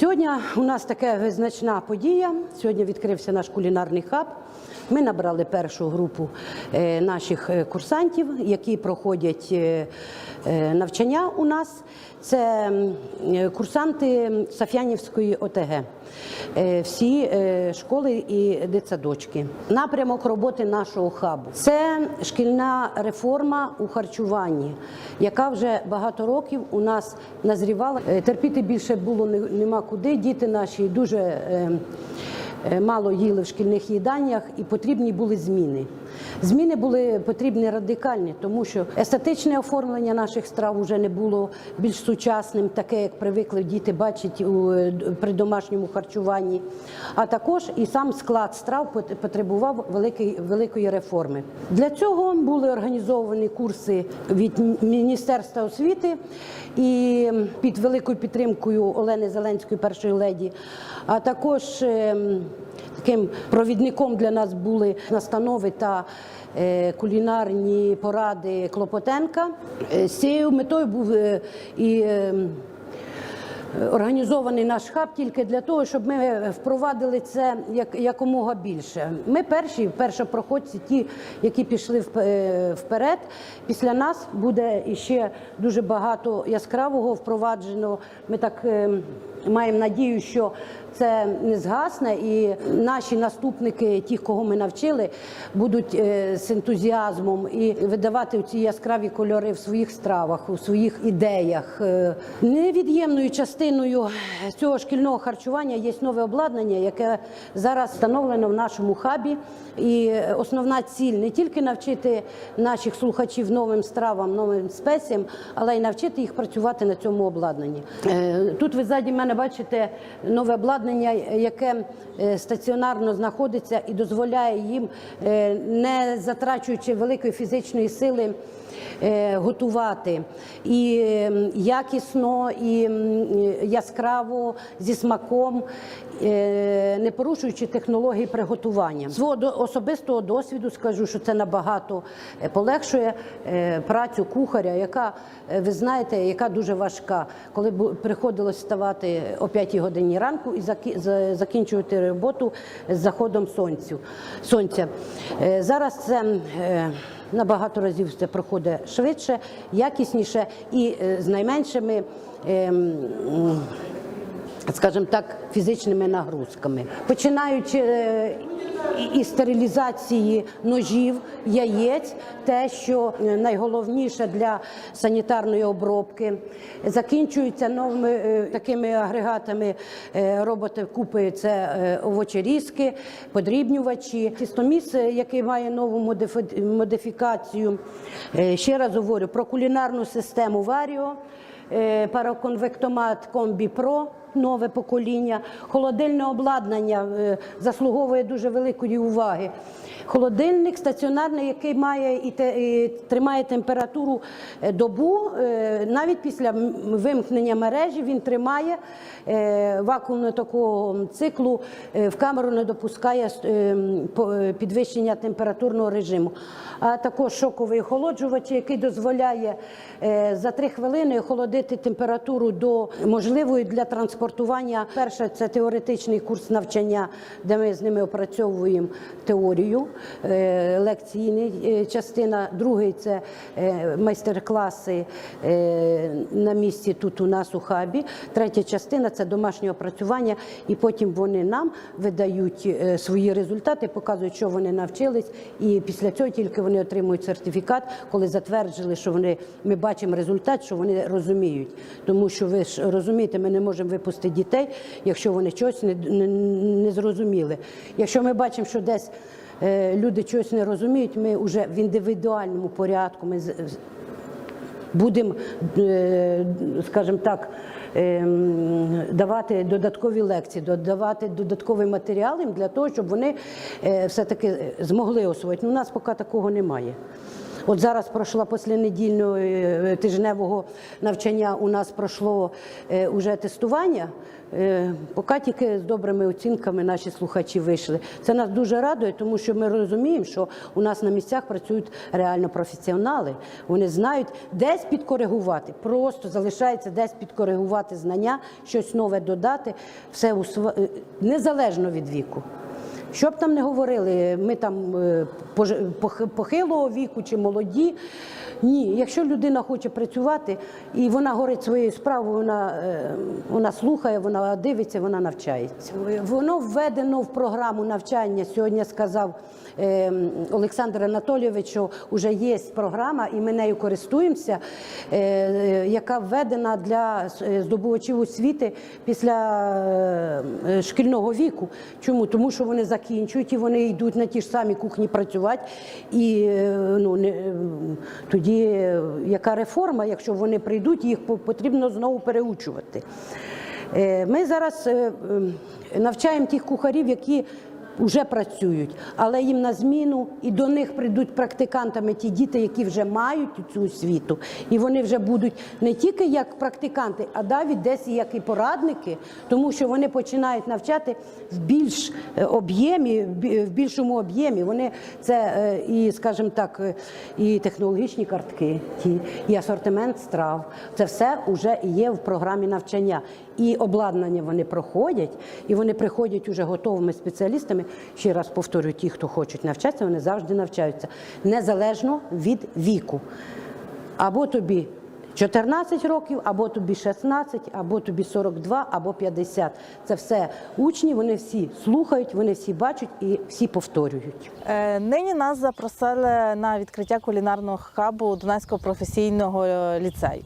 Сьогодні у нас така визначна подія. Сьогодні відкрився наш кулінарний хаб. Ми набрали першу групу е, наших е, курсантів, які проходять е, навчання у нас. Це курсанти Саф'янівської ОТГ, всі школи і дитсадочки. Напрямок роботи нашого хабу це шкільна реформа у харчуванні, яка вже багато років у нас назрівала. Терпіти більше було нема куди. Діти наші дуже мало їли в шкільних їданнях і потрібні були зміни. Зміни були потрібні радикальні, тому що естетичне оформлення наших страв вже не було більш сучасним, таке, як привикли діти бачити е, при домашньому харчуванні. А також і сам склад страв потребував великої, великої реформи. Для цього були організовані курси від Міністерства освіти і під великою підтримкою Олени Зеленської, першої леді, а також ем, Таким провідником для нас були настанови та е, кулінарні поради Клопотенка. Е, З цією метою був е, і е, організований наш хаб тільки для того, щоб ми впровадили це якомога більше. Ми перші, першопроходці, ті, які пішли вперед. Після нас буде іще дуже багато яскравого впроваджено. Ми так е, маємо надію, що це не згасне, і наші наступники, ті, кого ми навчили, будуть е, з ентузіазмом і видавати ці яскраві кольори в своїх стравах, у своїх ідеях. Е, Невід'ємною частиною цього шкільного харчування є нове обладнання, яке зараз встановлено в нашому хабі. І основна ціль не тільки навчити наших слухачів новим стравам, новим спеціям, але й навчити їх працювати на цьому обладнанні. Е, Тут ви ззаді мене бачите нове обладнання, яке е, стаціонарно знаходиться і дозволяє їм, е, не затрачуючи великої фізичної сили, готувати і е, якісно, і яскраво зі смаком, е, не порушуючи технології приготування. Свого особистого досвіду скажу, що це набагато е, полегшує е, працю кухаря, яка е, ви знаєте, яка дуже важка, коли приходилось вставати о 5 годині ранку і закінчувати роботу з заходом сонцю. сонця. Е, Зараз це. Набагато разів це проходить швидше, якісніше і е, з найменшими, ем, скажімо так, фізичними нагрузками. Починаючи е, із стерилізації ножів, яєць, те, що е, найголовніше для санітарної обробки, закінчуються новими е, такими агрегатами роботи купи це овочерізки, подрібнювачі, тістоміс, який має нову модифі- модифікацію. Ще раз говорю про кулінарну систему Варіо. Пароконвектомат Комбі Про, нове покоління, холодильне обладнання е, заслуговує дуже великої уваги. Холодильник стаціонарний, який має і, те, і тримає температуру е, добу, е, навіть після вимкнення мережі він тримає вакуумного такого циклу, в камеру не допускає підвищення температурного режиму. А також шоковий охолоджувач, який дозволяє за три хвилини охолодити температуру до можливої для транспортування. Перше це теоретичний курс навчання, де ми з ними опрацьовуємо теорію, е, лекційна е, частина. Другий це е, майстер-класи на місці тут у нас у хабі. Третя частина це домашнє опрацювання, і потім вони нам видають свої результати, показують, що вони навчились, і після цього тільки вони отримують сертифікат, коли затверджили, що вони ми бачимо результат, що вони розуміють. Тому що ви ж розумієте, ми не можемо випустити дітей, якщо вони щось не, не, не зрозуміли. Якщо ми бачимо, що десь е, люди щось не розуміють, ми вже в індивідуальному порядку ми будемо, е, скажімо так, ем, давати додаткові лекції, додавати додаткові матеріали для того, щоб вони е, все-таки змогли освоїти. Ну, у нас поки такого немає. От зараз пройшла після недільного е, тижневого навчання. У нас пройшло е, уже тестування. Е, Поки тільки з добрими оцінками наші слухачі вийшли. Це нас дуже радує, тому що ми розуміємо, що у нас на місцях працюють реально професіонали. Вони знають десь підкоригувати. Просто залишається десь підкоригувати знання, щось нове додати, все у сва- е, незалежно від віку. Що б там не говорили, ми там е, похилого віку чи молоді. Ні, якщо людина хоче працювати і вона горить своєю справою, вона, е, вона слухає, вона дивиться, вона навчається. Воно введено в програму навчання. Сьогодні сказав е, Олександр Анатолійович, що вже є програма, і ми нею користуємося, е, яка введена для здобувачів освіти після шкільного віку. Чому? Тому що вони закінчують і вони йдуть на ті ж самі кухні працювати. І ну, не, е, тоді е, яка реформа, якщо вони прийдуть, їх потрібно знову переучувати. Е, Ми зараз е, навчаємо тих кухарів, які вже працюють, але їм на зміну і до них прийдуть практикантами ті діти, які вже мають цю освіту, і вони вже будуть не тільки як практиканти, а навіть десь і як і порадники, тому що вони починають навчати в більш е, об'ємі, в більшому об'ємі. Вони це е, і, скажімо так, е, і технологічні картки, ті, і асортимент страв. Це все вже є в програмі навчання. І обладнання вони проходять, і вони приходять уже готовими спеціалістами. Ще раз повторюю, ті, хто хочуть навчатися, вони завжди навчаються незалежно від віку. Або тобі 14 років, або тобі 16, або тобі 42, або 50. Це все учні, вони всі слухають, вони всі бачать і всі повторюють. Е, Нині нас запросили на відкриття кулінарного хабу Донецького професійного е, ліцею.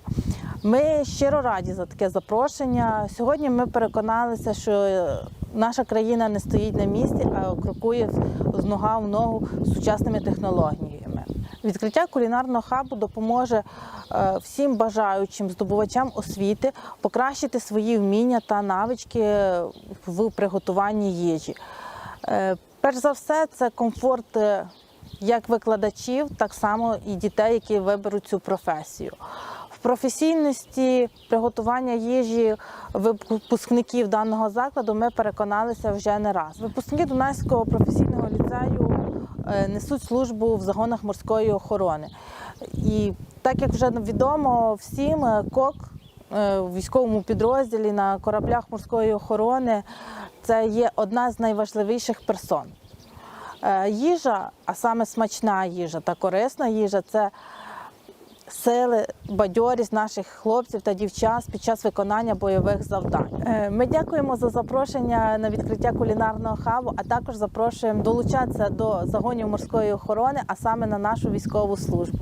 Ми щиро раді за таке запрошення. Сьогодні ми переконалися, що наша країна не стоїть на місці, а крокує з нога в ногу з сучасними технологіями. Відкриття кулінарного хабу допоможе е, всім бажаючим здобувачам освіти покращити свої вміння та навички в приготуванні їжі. Е, Перш за все, це комфорт е, як викладачів, так само і дітей, які виберуть цю професію. Професійності приготування їжі випускників даного закладу ми переконалися вже не раз. Випускники Дунайського професійного ліцею е, несуть службу в загонах морської охорони. І так як вже відомо всім, е, кок е, в військовому підрозділі на кораблях морської охорони це є одна з найважливіших персон. Їжа, а саме смачна їжа та корисна їжа це сили, бадьорість наших хлопців та дівчат під час виконання бойових завдань. Е, Ми дякуємо за запрошення на відкриття кулінарного хабу, а також запрошуємо долучатися до загонів морської охорони, а саме на нашу військову службу.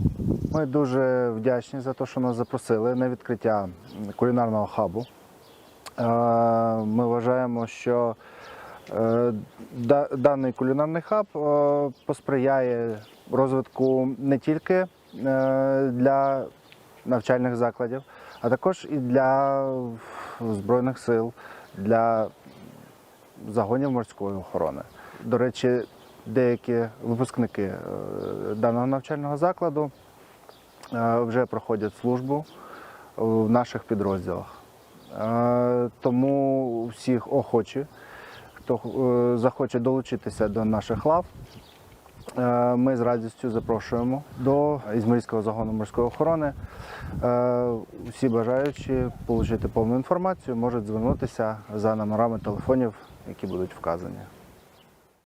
Ми дуже вдячні за те, що нас запросили на відкриття кулінарного хабу. Е, Ми вважаємо, що е, даний кулінарний хаб посприяє розвитку не тільки для навчальних закладів, а також і для Збройних сил, для загонів морської охорони. До речі, деякі випускники е, даного навчального закладу е, вже проходять службу в наших підрозділах. Е, Тому всіх охочі, хто е, захоче долучитися до наших лав, е, ми з радістю запрошуємо до Ізмаїльського загону морської охорони. Усі бажаючі отримати повну інформацію можуть звернутися за номерами телефонів, які будуть вказані.